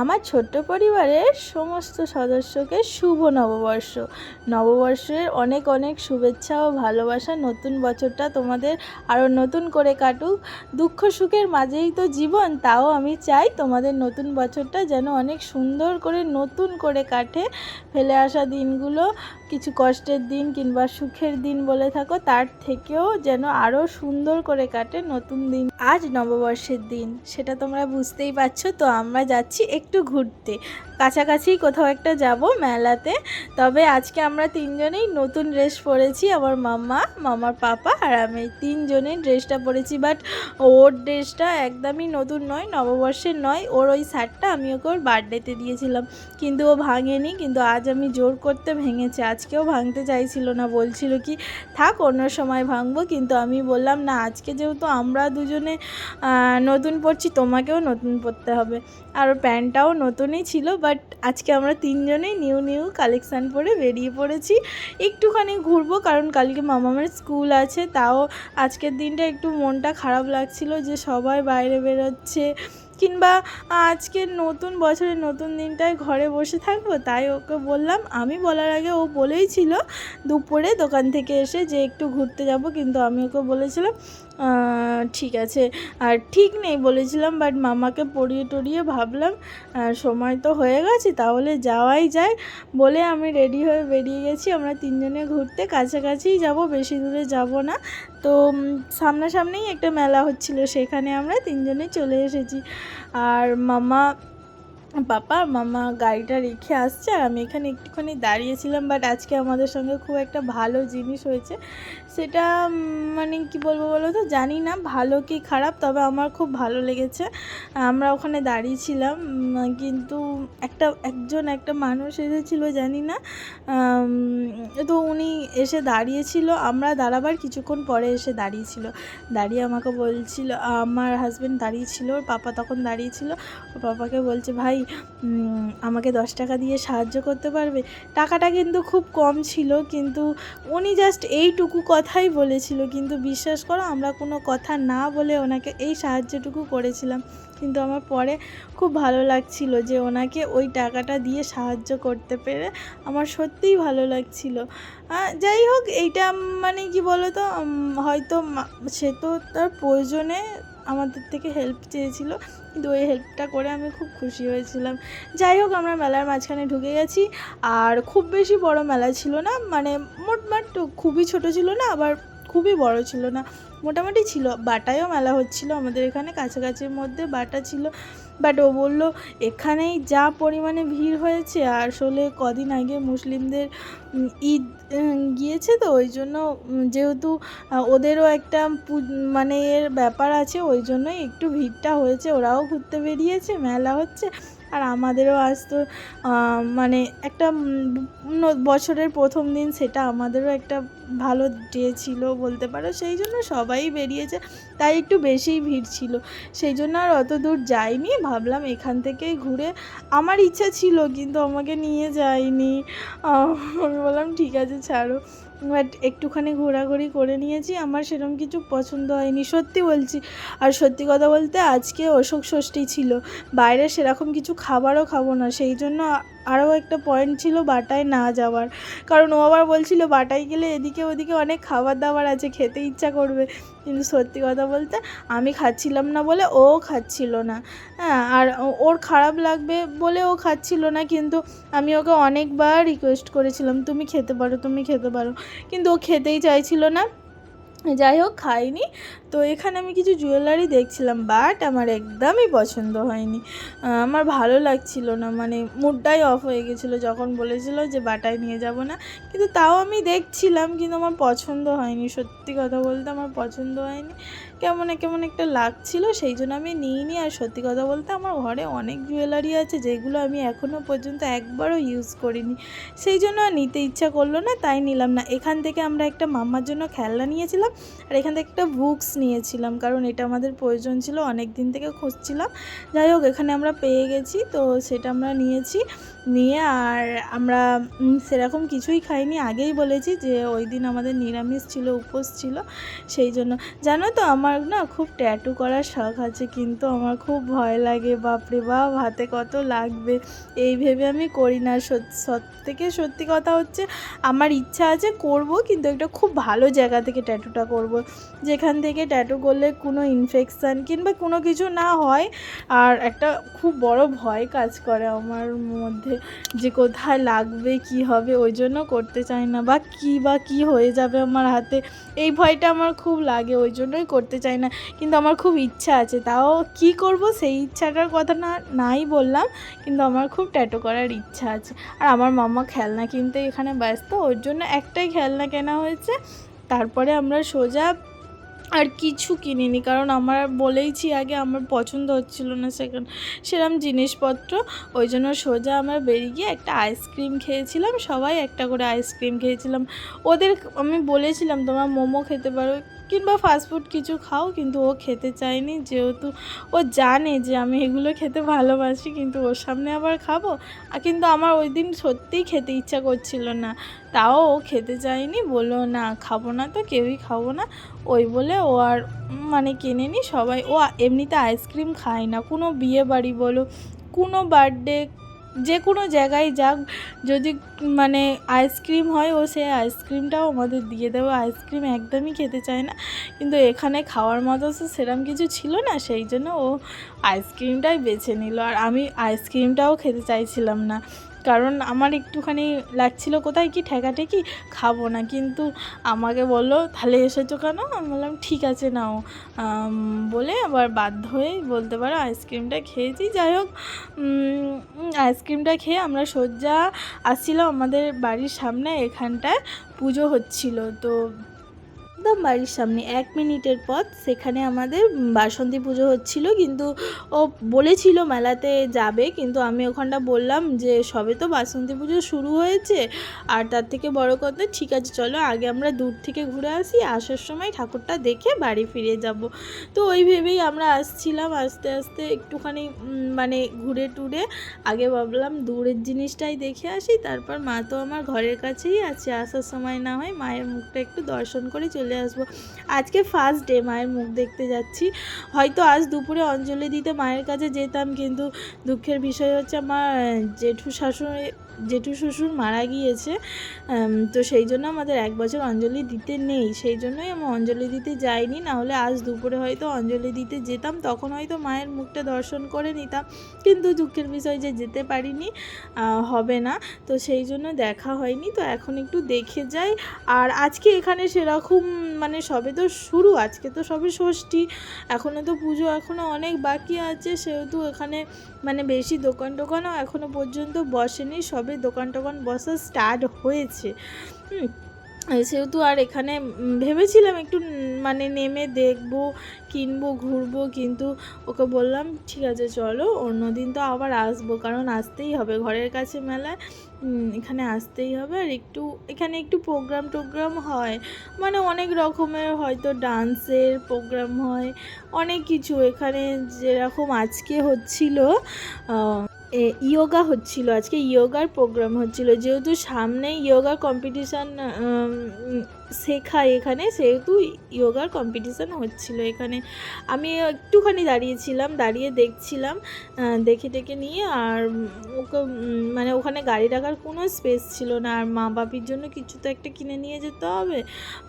আমার ছোট্ট পরিবারের সমস্ত সদস্যকে শুভ নববর্ষ। নববর্ষের অনেক অনেক শুভেচ্ছা ও ভালোবাসা নতুন বছরটা তোমাদের আরও নতুন করে কাটুক। দুঃখ সুখের মাঝেই তো জীবন, তাও আমি চাই তোমাদের নতুন বছরটা যেন অনেক সুন্দর করে নতুন করে কাটে। ফেলে আসা দিনগুলো কিছু কষ্টের দিন কিংবা সুখের দিন বলে থাকো, তার থেকেও যেন আরও সুন্দর করে কাটে নতুন দিন আজ নববর্ষের দিন। সেটা তোমরা বুঝতেই পারছ, তো আমরা যাচ্ছি একটু ঘুরতে। কাছাকাছি কোথাও একটা যাব মেলাতে। তবে আজকে আমরা তিনজনেই নতুন ড্রেস পরেছি, আমার মাম্মা, মামার পাপা আর আমি তিনজনেই ড্রেসটা পরেছি। বাট ওর ড্রেসটা একদমই নতুন নয়, নববর্ষের নয়। ওর ওই শার্টটা আমি ওকে ওর বার্থডেতে দিয়েছিলাম। কিন্তু ও ভাঙেনি, কিন্তু আজ আমি জোর করতে ভেঙেছে। আজকেও ভাঙতে চাইছিল না, বলছিল কি, থাক, অন্য সময় ভাঙবো। কিন্তু আমি বললাম, না, আজকে যেহেতু আমরা দুজনে নতুন পরছি, তোমাকেও নতুন পরতে হবে। আর প্যান্টটাও নতুনই ছিল বাট আজকে আমরা তিনজনেই নিউ নিউ কালেকশান পরে বেরিয়ে পড়েছি। একটুখানি ঘুরবো, কারণ কালকে মামামের স্কুল আছে, তাও আজকের দিনটা একটু মনটা খারাপ লাগছিল যে সবাই বাইরে বেরোচ্ছে। কিংবা আজকের নতুন বছরের নতুন দিনটায় ঘরে বসে থাকব, তাই ওকে বললাম, আমি বলার আগে ও বলেই ছিল, দুপুরে দোকান থেকে এসে যে একটু ঘুরতে যাব, কিন্তু আমি ওকে বলেছিলাম ঠিক আছে। আর ঠিক নেই বলেছিলাম বাট মামাকে পড়িয়ে টড়িয়ে ভাবলাম সময় তো হয়ে গেছে, তাহলে যাওয়াই যায়। বলে আমি রেডি হয়ে বেরিয়ে গেছি, আমরা তিনজনে ঘুরতে। কাছাকাছিই যাব, বেশি দূরে যাব না। তো সামনাসামনিই একটা মেলা হচ্ছিল, সেখানে আমরা তিনজনে চলে এসেছি। আর মামা পাপা, মামা গাড়িটা রেখে আসছে আর আমি এখানে একটুখানি দাঁড়িয়েছিলাম বাট আজকে আমাদের সঙ্গে খুব একটা ভালো জিনিস হয়েছে। সেটা মানে কি বলব বলো তো? জানি না, ভালো কি খারাপ, তবে আমার খুব ভালো লেগেছে। আমরা ওখানে দাঁড়িয়েছিলাম কিন্তু একটা, একজন একটা মানুষ এসেছিল, জানি না তো উনি এসে দাঁড়িয়েছিল, আমরা দাঁড়াবার কিছুক্ষণ পরে এসে দাঁড়িয়েছিল। দাঁড়িয়ে আমাকে বলছিল, আমার হাজব্যান্ড দাঁড়িয়েছিল, ওর পাপা তখন দাঁড়িয়েছিল, ওর পাপাকে বলছে, ভাই উম, আমাকে দশ টাকা দিয়ে সাহায্য করতে পারবে? টাকাটা কিন্তু খুব কম ছিল কিন্তু উনি জাস্ট এইটুকু কথাই বলেছিল। কিন্তু বিশ্বাস করো আমরা কোনো কথা না বলে ওনাকে এই সাহায্যটুকু করেছিলাম। কিন্তু আমার পরে খুব ভালো লাগছিল যে ওনাকে ওই টাকাটা দিয়ে সাহায্য করতে পেরে আমার সত্যিই ভালো লাগছিল। যাই হোক এইটা মানে কি বলো তো হয়তো সে তো তার প্রয়োজনে আমাদের থেকে হেল্প চেয়েছিল। কিন্তু ওই হেল্পটা করে আমি খুব খুশি হয়েছিলাম। যাই হোক, আমরা মেলার মাঝখানে ঢুকে গেছি। আর খুব বেশি বড় মেলা ছিল না মানে মোটমাট খুবই ছোট ছিল না, আবার খুবই বড় ছিল না, মোটামুটি ছিল। বাটায়ও মেলা হচ্ছিল আমাদের এখানে, কাছাকাছির মধ্যে বাটা ছিল। বাট ও বলল, এখানেই যা পরিমাণে ভিড় হয়েছে, আসলে কদিন আগে মুসলিমদের ঈদ গিয়েছে তো, ওই জন্য যেহেতু ওদেরও একটা মানে এর ব্যাপার আছে, ওই জন্যই একটু ভিড়টা হয়েছে। ওরাও ঘুরতে বেরিয়েছে, মেলা হচ্ছে। আর আমাদেরও আজ তো মানে একটা বছরের প্রথম দিন সেটা আমাদেরও একটা ভালো ডে ছিল বলতে পারো। সেই জন্য সবাই বেরিয়েছে, তাই একটু বেশিই ভিড় ছিল। সেই জন্য আর অত দূর যাইনি, ভাবলাম এখান থেকেই ঘুরে আমার ইচ্ছা ছিল কিন্তু আমাকে নিয়ে যায়নি। আমি বললাম, ঠিক আছে, ছাড়ো। বাট একটুখানি ঘোরাঘুরি করে নিয়েছি। আমার সেরকম কিছু পছন্দ হয়নি। সত্যি বলছি। আর সত্যি কথা বলতে আজকে অশোক ষষ্ঠী ছিল। বাইরে সেরকম কিছু খাবারও খাব না। সেই জন্য আরও একটা পয়েন্ট ছিল বাটায় না যাওয়ার। কারণ ও আবার বলছিল, বাটায় গেলে এদিকে ওদিকে অনেক খাবার দাবার আছে, খেতে ইচ্ছা করবে। কিন্তু সত্যি কথা বলতে আমি খাচ্ছিলাম না বলে ও খাচ্ছিল না। হ্যাঁ আর ওর খারাপ লাগবে বলে ও খাচ্ছিল না, কিন্তু আমি ওকে অনেকবার রিকোয়েস্ট করেছিলাম, তুমি খেতে পারো, তুমি খেতে পারো। কিন্তু ও খেতেই চাইছিল না। যাই হোক, খাইনি। তো এখানে আমি কিছু জুয়েলারি দেখছিলাম বাট আমার একদমই পছন্দ হয়নি। আমার ভালো লাগছিল না মানে মুডটাই অফ হয়ে গেছিল যখন বলেছিল যে বাটায় নিয়ে যাব না। কিন্তু তাও আমি দেখছিলাম, কিন্তু আমার পছন্দ হয়নি। সত্যি কথা বলতে আমার পছন্দ হয়নি। কেমন কেমন একটা লাগছিল, সেই জন্য আমি নিইনি। আর সত্যি কথা বলতে আমার ঘরে অনেক জুয়েলারি আছে, যেগুলো আমি এখনও পর্যন্ত একবারও ইউজ করিনি। সেই জন্য নিতে ইচ্ছা করল না, তাই নিলাম না। এখান থেকে আমরা একটা মাম্মার জন্য খেলনা নিয়েছিলাম আর এখান থেকে একটা বুকস নিয়েছিলাম, কারণ এটা আমাদের প্রয়োজন ছিল অনেক দিন থেকে খুঁজছিলাম। যাই হোক, এখানে আমরা পেয়ে গেছি, তো সেটা আমরা নিয়েছি। নিয়ে আর আমরা সেরকম কিছুই খাইনি। আগেই বলেছি যে ওই দিন আমাদের নিরামিষ ছিল, উপোস ছিল, সেই জন্য। জানো তো, আমার না খুব ট্যাটু করার শখ আছে, কিন্তু আমার খুব ভয় লাগে। বাপরে বাপ, হাতে কত লাগবে? এই ভেবে আমি করি না। থেকে সত্যি কথা হচ্ছে, আমার ইচ্ছা আছে করব, কিন্তু একটা খুব ভালো জায়গা থেকে ট্যাটুটা করব। যেখান থেকে ট্যাটু করলে কোনো ইনফেকশান কিংবা কোনো কিছু না হয়, আর একটা খুব বড় ভয় কাজ করে আমার মধ্যে। যে কোথায় লাগবে, কি হবে, ওই জন্য করতে চাই না। বা কী বা কী হয়ে যাবে আমার হাতে, এই ভয়টা আমার খুব লাগে, ওই জন্যই করতে চাই না। কিন্তু আমার খুব ইচ্ছা আছে, তাও কি করব সেই ইচ্ছাটার কথা না, নাই বললাম, কিন্তু আমার খুব ট্যাটো করার ইচ্ছা আছে। আর আমার মামা খেলনা কিনতে এখানে ব্যস্ত, ওর জন্য একটাই খেলনা কেনা হয়েছে। তারপরে আমরা সোজা আর কিছু কিনিনি, কারণ আমার বলেইছি আগে আমার পছন্দ হচ্ছিল না সেখানে সেরকম জিনিসপত্র। ওই জন্য সোজা আমরা বেরিয়ে গিয়ে একটা আইসক্রিম খেয়েছিলাম, সবাই একটা করে আইসক্রিম খেয়েছিলাম। ওদের, আমি বলেছিলাম, তোমরা মোমো খেতে পারো কিংবা ফাস্টফুড কিছু খাও, কিন্তু ও খেতে চায়নি। যেহেতু ও জানে যে আমি এগুলো খেতে ভালোবাসি, কিন্তু ওর সামনে আবার খাব। আর কিন্তু আমার ওই দিন সত্যিই খেতে ইচ্ছা করছিল না। তাও ও খেতে চায়নি, বলল, না, খাব না তো, কেউই খাব না। ওই বলে ও আর মানে কেনেনি সবাই। ও এমনিতে আইসক্রিম খায় না। কোনো বিয়ে বাড়ি বলো, কোনো বার্থডে যে কোনো জায়গায় যাক, যদি মানে আইসক্রিম হয়, ও সে আইসক্রিমটাও আমাদের দিয়ে দেবে। আইসক্রিম একদমই খেতে চায় না। কিন্তু এখানে খাওয়ার মতো তো সেরম কিছু ছিল না, সেই জন্য ও আইসক্রিমটাই বেছে নিল। আর আমি আইসক্রিমটাও খেতে চাইছিলাম না। কারণ আমার একটুখানি লাগছিল কোথায় কি ঠেকাঠেকি? খাব না। কিন্তু আমাকে বলল, তাহলে এসেছ কেন? আমি বললাম, ঠিক আছে, নাও। বলে আবার বাধ্য হয়ে বলতে পারো, আইসক্রিমটা খেয়েছি। যাই হোক আইসক্রিমটা খেয়ে আমরা সজ্জা আসছিলাম আমাদের বাড়ির সামনে, এখানটায় পুজো হচ্ছিল। তো একদম বাড়ির সামনে। এক মিনিটের পথ। সেখানে আমাদের বাসন্তী পুজো হচ্ছিল, কিন্তু ও বলেছিল মেলাতে যাবে, কিন্তু আমি ওখানটা বললাম যে, সবে তো বাসন্তী পুজো শুরু হয়েছে, আর তার থেকে বড় কথা, ঠিক আছে, চলো, আগে আমরা দূর থেকে ঘুরে আসি, আসার সময় ঠাকুরটা দেখে বাড়ি ফিরে যাব। তো ওই ভেবেই আমরা আসছিলাম, আস্তে আস্তে একটুখানি মানে ঘুরে টুরে। আগে ভাবলাম দূরের জিনিসটাই দেখে আসি, তারপর মা তো আমার ঘরের কাছেই আছে, আসার সময় না হয় মায়ের মুখটা একটু দর্শন করে চলে আসব। আজকে ফার্স্ট ডে মায়ের মুখ দেখতে যাচ্ছি। হয়তো আজ দুপুরে অঞ্জলি দিতে মায়ের কাছে যেতাম, কিন্তু দুঃখের বিষয় হচ্ছে আমার জেঠু শাশুড়ি জেঠু শ্বশুর মারা গিয়েছে তো সেই জন্য আমাদের এক বছর অঞ্জলি দিতে নেই। সেই জন্যই আমি অঞ্জলি দিতে যাইনি না হলে আজ দুপুরে হয়তো অঞ্জলি দিতে যেতাম, তখন হয়তো মায়ের মুখটা দর্শন করে নিতাম। কিন্তু দুঃখের বিষয় যে যেতে পারিনি হবে না। তো সেই জন্য দেখা হয়নি, তো এখন একটু দেখে যাই। আর আজকে এখানে সেরকম মানে সবে তো শুরু, আজকে তো সবে ষষ্ঠী এখনও তো পুজো এখনও অনেক বাকি আছে, সেহেতু এখানে মানে বেশি দোকান টোকানও এখনও পর্যন্ত বসেনি, সবে দোকান টোকান বসা স্টার্ট হয়েছে। সেহেতু আর এখানে ভেবেছিলাম একটু মানে নেমে দেখব, কিনবো, ঘুরবো, কিন্তু ওকে বললাম, ঠিক আছে, চলো অন্য দিন তো আবার আসব, কারণ আসতেই হবে। ঘরের কাছে মেলায় এখানে আসতেই হবে। আর একটু, এখানে একটু প্রোগ্রাম টোগ্রাম হয়। মানে অনেক রকমের হয়তো ডান্সের প্রোগ্রাম হয়, অনেক কিছু। এখানে যেরকম আজকে হচ্ছিল ইয়োগা হচ্ছিল, আজকে ইয়োগার প্রোগ্রাম হচ্ছিল। যেহেতু সামনে ইয়োগা কম্পিটিশান শেখায় এখানে, সেহেতু ইয়োগার কম্পিটিশান হচ্ছিল এখানে। আমি একটুখানি দাঁড়িয়েছিলাম, দাঁড়িয়ে দেখছিলাম দেখে টেকে নিয়ে, আর ওকে মানে ওখানে গাড়ি রাখার কোনো স্পেস ছিল না। আর মা বাপির জন্য কিছু তো একটা কিনে নিয়ে যেতে হবে।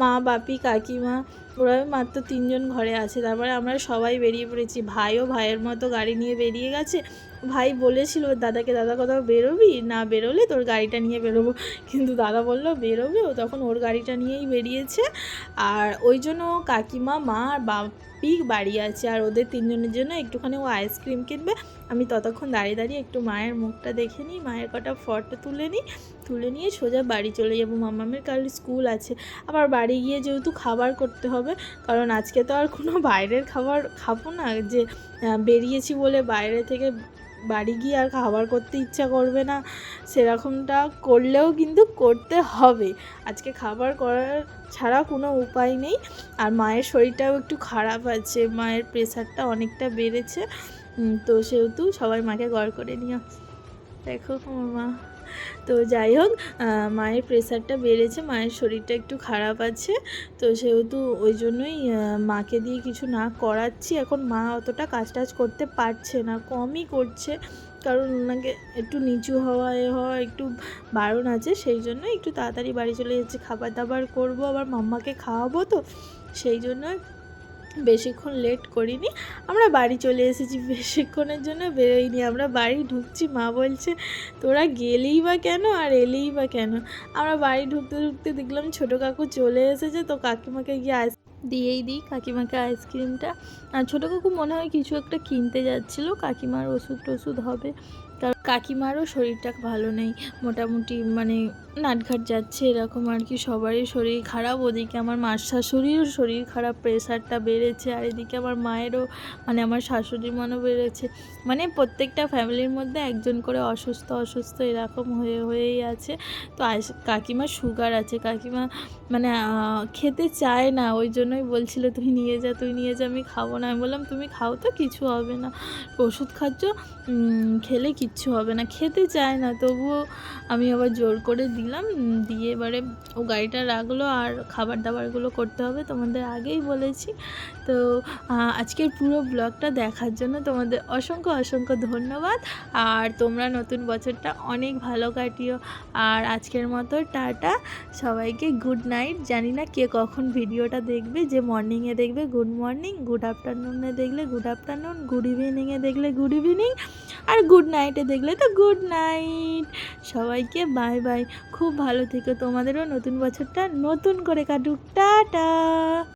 মা, বাপি, কাকিমা, ওরা মাত্র তিনজন ঘরে আছে। তারপরে আমরা সবাই বেরিয়ে পড়েছি। ভাইও ভাইয়ের মতো গাড়ি নিয়ে বেরিয়ে গেছে। ভাই বলেছিল, দাদাকে, দাদা, কোথাও বেরোবি? না, বেরোলে তোর গাড়িটা নিয়ে বেরোবো। কিন্তু দাদা বলল, বেরোবে ও তখন ওর গাড়িটা নিয়েই বেরিয়েছে। আর ওই জন্য কাকিমা, মা আর বাপি বাড়ি আছে আর ওদের তিনজনের জন্য একটুখানি ও আইসক্রিম কিনবে। আমি ততক্ষণ দাঁড়িয়ে দাঁড়িয়ে একটু মায়ের মুখটা দেখে নিই, মায়ের কটা ফটো তুলে নিই। তুলে নিয়ে সোজা বাড়ি চলে যাব। মামামের কাল স্কুল আছে। আবার বাড়ি গিয়ে যেহেতু খাবার করতে হবে, কারণ আজকে তো আর কোনো বাইরের খাবার খাব না। যে বেরিয়েছি বলে বাইরে থেকে বাড়ি গিয়ে আর খাবার করতে ইচ্ছা করবে না। সেরকমটা করলেও কিন্তু করতে হবে। আজকে খাবার করার ছাড়া কোনো উপায় নেই। আর মায়ের শরীরটাও একটু খারাপ আছে। মায়ের প্রেশারটা অনেকটা বেড়েছে। তো সেহেতু সবাই মাকে গড় করে আস- দেখো মা তো যাই হোক মায়ের প্রেশারটা বেড়েছে, মায়ের শরীরটা একটু খারাপ আছে। তো সেহেতু ওই জন্যই মাকে দিয়ে কিছু না করাচ্ছি। এখন মা অতটা কাজ টাজ করতে পারছে না, কমই করছে। কারণ ওনাকে একটু নিচু হওয়া, এ হওয়া একটু বারণ আছে। সেই জন্য একটু তাড়াতাড়ি বাড়ি চলে যাচ্ছে। খাবার দাবার করব, আবার মাম্মাকে খাওয়াবো তো। সেই জন্য বেশিক্ষণ লেট করিনি। আমরা বাড়ি চলে এসেছি। বেশিক্ষণের জন্য বেরোইনি। আমরা বাড়ি ঢুকছি। মা বলছে, তোরা গেলেই বা কেন আর এলেই বা কেন? আমরা বাড়ি ঢুকতে ঢুকতে দেখলাম ছোটো কাকু চলে এসেছে। তো কাকিমাকে গিয়ে আইস দিয়েই দিই কাকিমাকে আইসক্রিমটা আর ছোটো কাকু মনে হয় কিছু একটা কিনতে যাচ্ছিল। কাকিমার ওষুধ টষুধ হবে। কাকিমারও শরীরটা ভালো নেই। মোটামুটি মানে নাটঘাট যাচ্ছে এরকম আর কি। সবারই শরীর খারাপ। ওদিকে আমার মার শাশুড়িরও শরীর খারাপ। প্রেশারটা বেড়েছে। আর এদিকে আমার মায়েরও মানে আমার শাশুড়ির মনও বেড়েছে। মানে প্রত্যেকটা ফ্যামিলির মধ্যে একজন করে অসুস্থ অসুস্থ এরকম হয়ে, হয়েই আছে। তো কাকিমার সুগার আছে। কাকিমা মানে খেতে চায় না। ওই জন্যই বলছিল, তুই নিয়ে যা, তুই নিয়ে যা, আমি খাব না। আমি বললাম, তুমি খাও তো, কিছু হবে না। ওষুধ খাচ্ছ খেলে কিচ্ছু হবে না, খেতে চায় না। তবুও আমি আবার জোর করে দিলাম দিয়ে এবারে ও গাড়িটা রাখল আর খাবার দাবারগুলো করতে হবে তোমাদের আগেই বলেছি। তো আজকের পুরো ব্লগটা দেখার জন্য তোমাদের অসংখ্য অসংখ্য ধন্যবাদ। আর তোমরা নতুন বছরটা অনেক ভালো কাটিও। আর আজকের মতো টাটা, সবাইকে গুড নাইট জানি না কে কখন ভিডিওটা দেখবে, যে মর্নিংয়ে দেখবে গুড মর্নিং গুড আফটারনুনে দেখলে গুড আফটারনুন গুড ইভিনিংয়ে দেখলে গুড ইভিনিং আর গুড নাইটে দেখলে তো গুড নাইট সবাইকে বাই বাই খুব ভালো থেকো তোমাদেরও নতুন বছরটা। নতুন করে কাটুক। টাটা।